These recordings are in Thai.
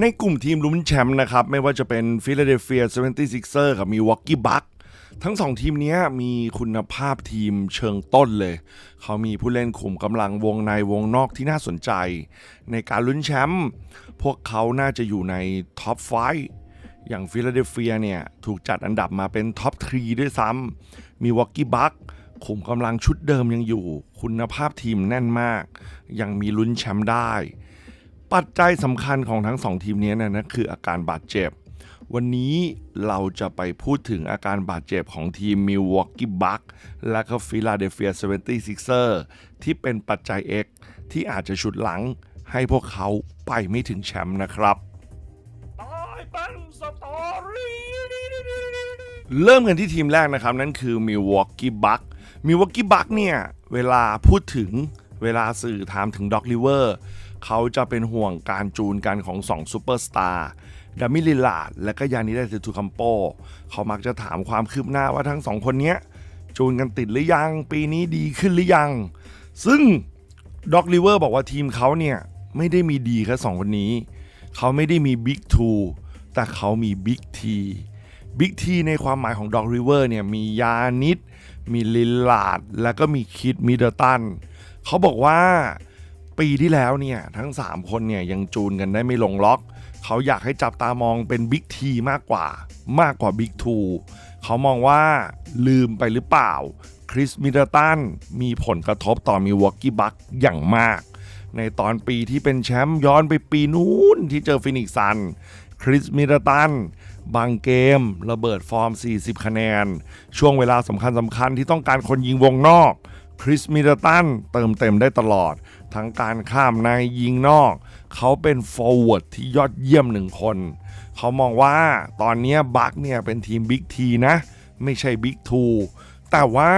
ในกลุ่มทีมลุ้นแชมป์นะครับ ไม่ว่าจะเป็นฟิลาเดลเฟีย 76er กับมีวอกกี้บัคทั้งสองทีมนี้มีคุณภาพทีมเชิงต้นเลย เขามีผู้เล่นขุมกำลังวงในวงนอกที่น่าสนใจ ในการลุ้นแชมป์พวกเขาน่าจะอยู่ในท็อปไฟอย่างฟิลาเดลเฟียเนี่ย ถูกจัดอันดับมาเป็นท็อปทรีด้วยซ้ำมีวอกกี้บัคขุมกำลังชุดเดิมยังอยู่ คุณภาพทีมแน่นมาก ยังมีลุ้นแชมป์ได้ ปัจจัยสำคัญของทั้งสองทีมนี้นะนะคืออาการบาดเจ็บ วันนี้เราจะไปพูดถึงอาการบาดเจ็บของทีมมิลวอกกี้บัคและก็ฟิลาเดลเฟีย 76er ที่เป็นปัจจัย X ที่อาจจะฉุดหลังให้พวกเขาไปไม่ถึงแชมป์นะครับเป็นสตอรี่เริ่มกันที่ทีมแรกนะครับ นั่นคือมิลวอกกี้บัคมิลวอกกี้บัคเนี่ย เวลาพูดถึงเวลาสื่อถามถึงด็อกลิเวอร์ เขาจะเป็นห่วงการจูนกันของ2ซูเปอร์สตาร์ดามิลิลาดและก็ยานิเดสตูคัมโป เขามักจะถามความคืบหน้าว่าทั้งสองคนนี้จูนกันติดหรือยัง ปีนี้ดีขึ้นหรือยัง ซึ่งด็อกลิเวอร์บอกว่าทีมเขาเนี่ย ไม่ได้มีดีแค่สองคนนี้ เขาไม่ได้มีบิ๊กทูแต่เขามีบิ๊กทีบิ๊กทีในความหมายของด็อกริเวอร์เนี่ย มียานิด มีลิลลาด แล้วก็มีคิดมิดเดิลตันเขาบอกว่า ปีที่แล้วเนี่ยทั้ง 3 คนเนี่ยยังจูนกันได้ไม่ลงล็อก เขาอยากให้จับตามองเป็นบิ๊กทีมากกว่า มากกว่าบิ๊กทูเขามองว่าลืมไปหรือเปล่า คริสมิดเดิลตันมีผลกระทบต่อมิวอกกี้บัคอย่างมาก ในตอนปีที่เป็นแชมป์ย้อนไปปีนู้นที่เจอฟินิกซันคริสมิดเดิลตันบางเกม ระเบิดฟอร์ม 40 คะแนน ช่วงเวลาสำคัญสำคัญที่ต้องการคนยิงวงนอก คริสมิดเดิลตันเติมเต็มได้ตลอด ทั้งการข้ามในยิงนอก เขาเป็นฟอร์เวิร์ดที่ยอดเยี่ยมหนึ่งคน เขามองว่าตอนนี้บัคเนี่ยเป็นทีมบิ๊กทีนะ ไม่ใช่บิ๊กทูแต่ว่า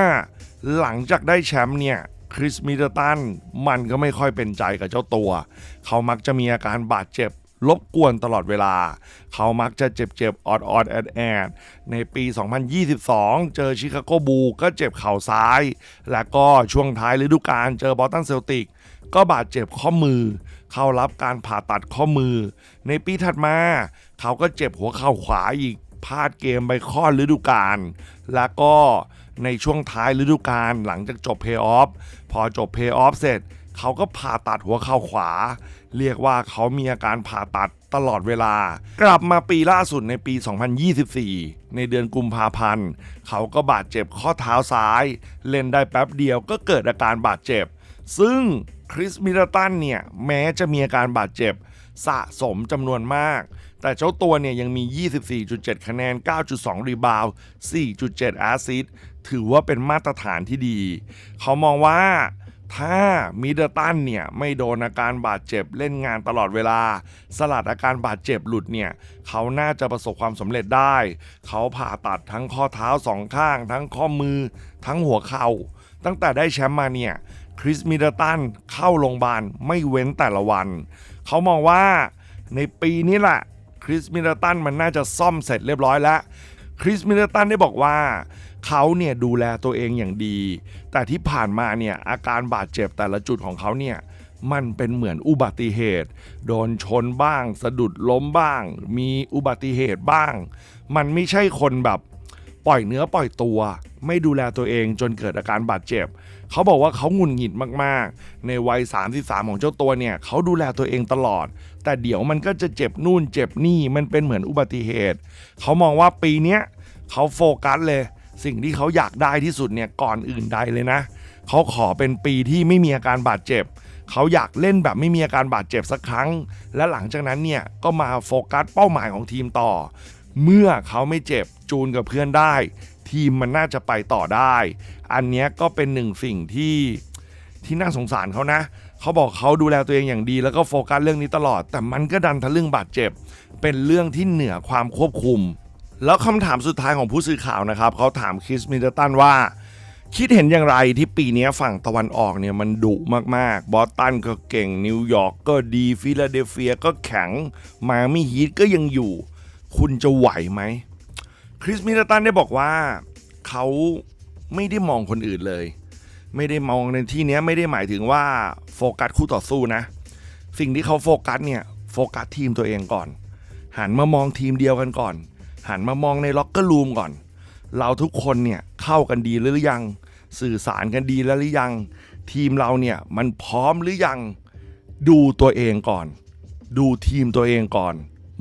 หลังจากได้แชมป์เนี่ยคริสมิดเดิลตันมันก็ไม่ค่อยเป็นใจกับเจ้าตัว เขามักจะมีอาการบาดเจ็บรบกวนตลอดเวลา เขามักจะเจ็บเจ็บออดออดแอดแอดในปี 2022 เจอชิคาโกบูก็เจ็บเข่าซ้าย และก็ช่วงท้ายฤดูกาลเจอบอสตันเซลติก ก็บาดเจ็บข้อมือ เข้ารับการผ่าตัดข้อมือ ในปีถัดมา เขาก็เจ็บหัวเข่าขวาอีกพลาดเกมไปข้อฤดูกาลแล้วก็ในช่วงท้ายฤดูกาลหลังจากจบเพย์ออฟพอจบเพย์ออฟเสร็จ เขาก็ผ่าตัดหัวเข่าขวา เรียกว่าเขามีอาการผ่าตัดตลอดเวลา กลับมาปีล่าสุดในปี 2024 ในเดือนกุมภาพันธ์ เขาก็บาดเจ็บข้อเท้าซ้าย เล่นได้แป๊บเดียวก็เกิดอาการบาดเจ็บ ซึ่ง คริสมิดเดิลตันเนี่ยแม้จะมีอาการบาดเจ็บสะสมจำนวนมาก แต่เจ้าตัวเนี่ยยังมี 24.7 คะแนน 9.2 รีบาว 4.7 แอสซิสต์ถือว่าเป็นมาตรฐานที่ดี เขามองว่าถ้ามิดเดิลตันเนี่ยไม่โดนอาการบาดเจ็บเล่นงานตลอดเวลา สลัดอาการบาดเจ็บหลุดเนี่ยเขาน่าจะประสบความสำเร็จได้ เขาผ่าตัดทั้งข้อเท้าสองข้าง ทั้งข้อมือ ทั้งหัวเข่า ตั้งแต่ได้แชมป์มาเนี่ย คริสมิดเดตันเข้าโรงพยาบาลไม่เว้นแต่ละวัน เขามองว่าในปีนี้แหละคริสมิดเดตันมันน่าจะซ่อมเสร็จเรียบร้อยแล้วคริสมิดเดตันได้บอกว่าเขาเนี่ยดูแลตัวเองอย่างดี แต่ที่ผ่านมาเนี่ยอาการบาดเจ็บแต่ละจุดของเขาเนี่ยมันเป็นเหมือนอุบัติเหตุ โดนชนบ้าง สะดุดล้มบ้าง มีอุบัติเหตุบ้าง มันไม่ใช่คนแบบปล่อยเนื้อปล่อยตัว ไม่ดูแลตัวเองจนเกิดอาการบาดเจ็บ เขาบอกว่าเขาหงุดหงิดมากๆ ในวัย 33 ของเจ้าตัวเนี่ยเขาดูแลตัวเองตลอด แต่เดี๋ยวมันก็จะเจ็บนู่นเจ็บนี่มันเป็นเหมือนอุบัติเหตุ เขามองว่าปีนี้เขาโฟกัสเลย สิ่งที่เขาอยากได้ที่สุดเนี่ยก่อนอื่นใดเลยนะ เขาขอเป็นปีที่ไม่มีอาการบาดเจ็บเขาอยากเล่นแบบไม่มีอาการบาดเจ็บสักครั้ง และหลังจากนั้นเนี่ยก็มาโฟกัสเป้าหมายของทีมต่อ เมื่อเขาไม่เจ็บจูนกับเพื่อนได้ ทีมมันน่าจะไปต่อได้ อันนี้ก็เป็นหนึ่งสิ่งที่ที่น่าสงสารเขานะ เขาบอกเขาดูแลตัวเองอย่างดี แล้วก็โฟกัสเรื่องนี้ตลอด แต่มันก็ดันทะลึ่งบาดเจ็บ เป็นเรื่องที่เหนือความควบคุม แล้วคำถามสุดท้ายของผู้สื่อข่าวนะครับ เขาถามคริสมิเดตันว่า คิดเห็นอย่างไรที่ปีนี้ฝั่งตะวันออกเนี่ยมันดุมากๆ บอสตันก็เก่ง นิวยอร์กก็ดีฟิลาเดลเฟียก็แข็ง มาไม่ฮีทก็ยังอยู่ คุณจะไหวไหม คริสมิลตันได้บอกว่าเขาไม่ได้มองคนอื่นเลย ไม่ได้มองในที่นี้ไม่ได้หมายถึงว่าโฟกัสคู่ต่อสู้นะ สิ่งที่เขาโฟกัสเนี่ยโฟกัสทีมตัวเองก่อน หันมามองทีมเดียวกันก่อน หันมามองในล็อกเกอร์รูมก่อน เราทุกคนเนี่ยเข้ากันดีหรือยัง สื่อสารกันดีแล้วหรือยัง ทีมเราเนี่ยมันพร้อมหรือยัง ดูตัวเองก่อน ดูทีมตัวเองก่อน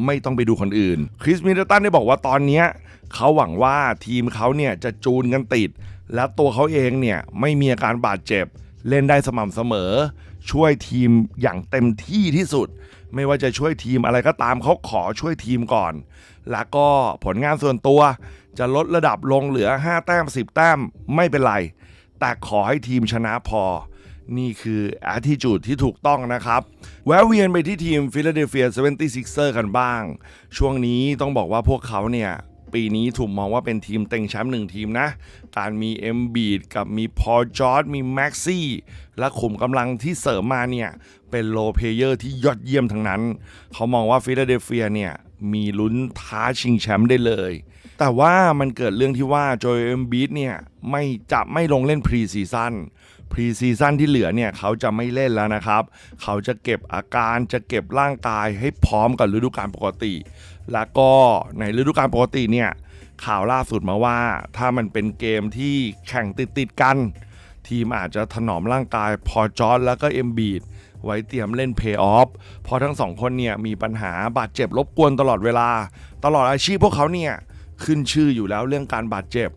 ไม่ต้องไปดูคนอื่น คริสมิลตันได้บอกว่าตอนเนี้ย เขาหวังว่าทีมเขาเนี่ยจะจูนกันติด และตัวเขาเองเนี่ยไม่มีอาการบาดเจ็บ เล่นได้สม่ำเสมอ ช่วยทีมอย่างเต็มที่ที่สุด ไม่ว่าจะช่วยทีมอะไรก็ตามเขาขอช่วยทีมก่อน แล้วก็ผลงานส่วนตัว จะลดระดับลงเหลือ 5 แต้ม 10 แต้มไม่เป็นไร แต่ขอให้ทีมชนะพอนี่คือ attitude ที่ถูกต้องนะครับ แวะเวียนไปที่ทีม Philadelphia 76er กันบ้าง ช่วงนี้ต้องบอกว่าพวกเขาเนี่ย ปีนี้ถูกมองว่าเป็นทีมเต็งแชมป์หนึ่งทีมนะ การมี m b บีดกับมีพอจอร์ดมีแม็กซี่ และขุมกำลังที่เสริมมาเนี่ย เป็นโลเพเยอร์ที่ยอดเยี่ยมทั้งนั้น เขามองว่าฟิลาเดลเฟียเนี่ยมีลุ้นท้าชิงแชมป์ได้เลย แต่ว่ามันเกิดเรื่องที่ว่าโจเอมบีดเนี่ยไม่จะไม่ลงเล่นพรีซีซั่นพรีซีซั่นที่เหลือเนี่ยเขาจะไม่เล่นแล้วนะครับ เขาจะเก็บอาการจะเก็บร่างกายให้พร้อมกับฤดูกาลปกติ แล้วก็ในฤดูกาลปกติเนี่ยข่าวล่าสุดมาว่า ถ้ามันเป็นเกมที่แข่งติดติดๆกัน ทีมอาจจะถนอมร่างกายพอจอร์ดแล้วก็เอ็มบีดไว้เตรียมเล่นเพย์ออฟเพราะทั้งสองคนเนี่ยมีปัญหาบาดเจ็บรบกวนตลอดเวลา ตลอดอาชีพพวกเขาเนี่ยขึ้นชื่ออยู่แล้วเรื่องการบาดเจ็บ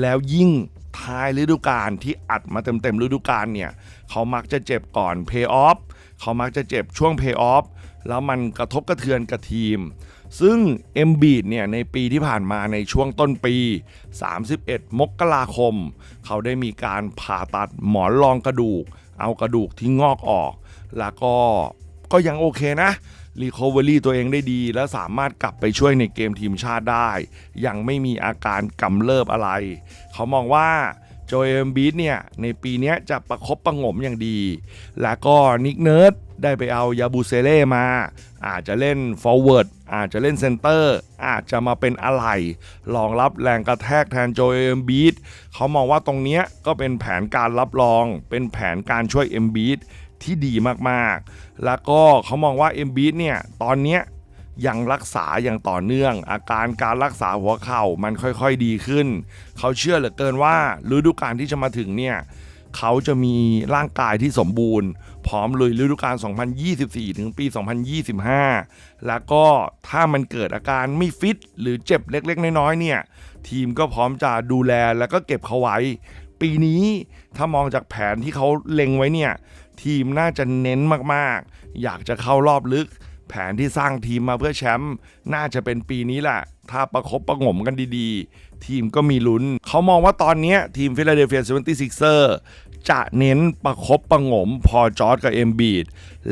แล้วยิ่งท้ายฤดูกาลที่อัดมาเต็มๆฤดูกาลเนี่ยเขามักจะเจ็บก่อนเพย์ออฟเขามักจะเจ็บช่วงเพย์ออฟแล้วมันกระทบกระเทือนกับทีม ซึ่ง m b บีดเนี่ยในปีที่ผ่านมาในช่วงต้นปี 31 มกราคม เขาได้มีการผ่าตัดหมอนรองกระดูก เอากระดูกที่งอกออก แล้วก็ก็ยังโอเคนะรีคอเวอรี่ตัวเองได้ดี และสามารถกลับไปช่วยในเกมทีมชาติได้ ยังไม่มีอาการกำเริบอะไร เขามองว่าโจเอมบีดเนี่ยในปีนี้จะประคบประงมอย่างดี แล้วก็นิกเนิร์ด ได้ไปเอายาบูเซเล่มา อาจจะเล่น forward อาจจะเล่นเซนเตอร์อาจจะมาเป็นอะไหล่รองรับแรงกระแทกแทนโจเอมบีดเขามองว่าตรงนี้ก็เป็นแผนการรับรอง เป็นแผนการช่วยเอมบีดที่ดีมากๆ แล้วก็เขามองว่าเอมบีดเนี่ย ตอนนี้ยังรักษาอย่างต่อเนื่อง อาการการรักษาหัวเข่ามันค่อยๆดีขึ้น เขาเชื่อเหลือเกินว่าฤดูกาลที่จะมาถึงเนี่ย เขาจะมีร่างกายที่สมบูรณ์ พร้อมลุยฤดูกาล 2024 ถึงปี 2025 แล้วก็ถ้ามันเกิดอาการไม่ฟิต หรือเจ็บเล็ก ๆ น้อยๆเนี่ย ทีมก็พร้อมจะดูแลแล้วก็เก็บเขาไว้ ปีนี้ถ้ามองจากแผนที่เขาเล็งไว้เนี่ย ทีมน่าจะเน้นมากๆ อยากจะเข้ารอบลึก แผนที่สร้างทีมมาเพื่อแชมป์น่าจะเป็นปีนี้แหละ ถ้าประคบประงมกันดีๆ ทีมก็มีลุ้น เขามองว่าตอนนี้ทีมฟิลาเดลเฟีย 76 er จะเน้นประคบประงมพอจอร์ดกับเอ็มบีด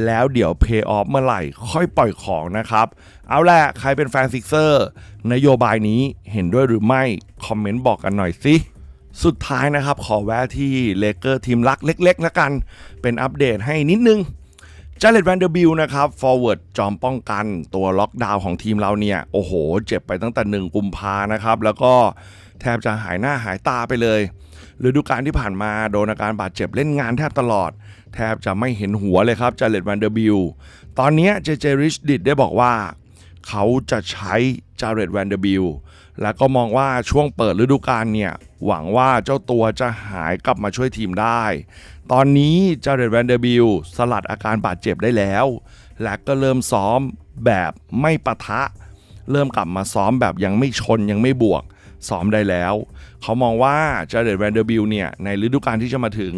แล้วเดี๋ยวเพย์ออฟเมื่อไหร่ค่อยปล่อยของนะครับ เอาแหละใครเป็นแฟนซิกเซอร์นโยบายนี้เห็นด้วยหรือไม่ คอมเมนต์บอกกันหน่อยสิสุดท้ายนะครับ ขอแวะที่เลเกอร์ทีมรักเล็กๆแล้วกัน เป็นอัปเดตให้นิดนึง จาเลตแวนเดอร์บิลนะครับฟอร์เวิร์ดจอมป้องกันตัวล็อกดาวน์ของทีมเราเนี่ย โอ้โห เจ็บไปตั้งแต่ 1 กุมภานะครับ แล้วก็แทบจะหายหน้าหายตาไปเลยฤดูกาลที่ผ่านมาโดนอาการบาดเจ็บเล่นงานแทบตลอด แทบจะไม่เห็นหัวเลยครับจาเลตแวนเดอร์บิลตอนนี้เจเจริชดิดได้บอกว่า เขาจะใช้จาเรตแวนเดอร์บิล แล้วก็มองว่าช่วงเปิดฤดูกาลเนี่ย หวังว่าเจ้าตัวจะหายกลับมาช่วยทีมได้ ตอนนี้เจเรตแวนเดอร์บิลสลัดอาการบาดเจ็บได้แล้ว และก็เริ่มซ้อมแบบไม่ปะทะ เริ่มกลับมาซ้อมแบบยังไม่ชนยังไม่บวกซ้อมได้แล้ว เขามองว่าเจเรตแวนเดอร์บิลเนี่ย ในฤดูกาลที่จะมาถึง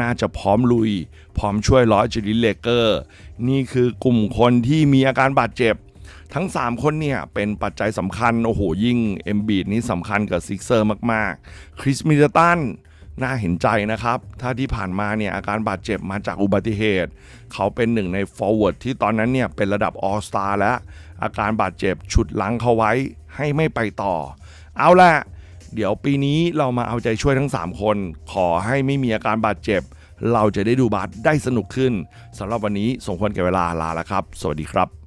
น่าจะพร้อมลุย พร้อมช่วยล้อจิลิเลเกอร์ นี่คือกลุ่มคนที่มีอาการบาดเจ็บ ทั้ง 3 คนเนี่ย เป็นปัจจัยสำคัญ โอ้โห ยิ่งเอ็มบีดนี้สำคัญกับซิกเซอร์มาก ๆ คริสมิดเดิลตันน่าเห็นใจนะครับ ถ้าที่ผ่านมาเนี่ยอาการบาดเจ็บมาจากอุบัติเหตุ เขาเป็นหนึ่งในฟอร์เวิร์ดที่ตอนนั้นเนี่ยเป็นระดับออสตาแล้ว อาการบาดเจ็บฉุดลังเขาไว้ให้ไม่ไปต่อ เอาละเดี๋ยวปีนี้เรามาเอาใจช่วยทั้ง 3 คน ขอให้ไม่มีอาการบาดเจ็บ เราจะได้ดูบาสได้สนุกขึ้นสำหรับวันนี้สมควรแก่เวลาลาแล้วครับ สวัสดีครับ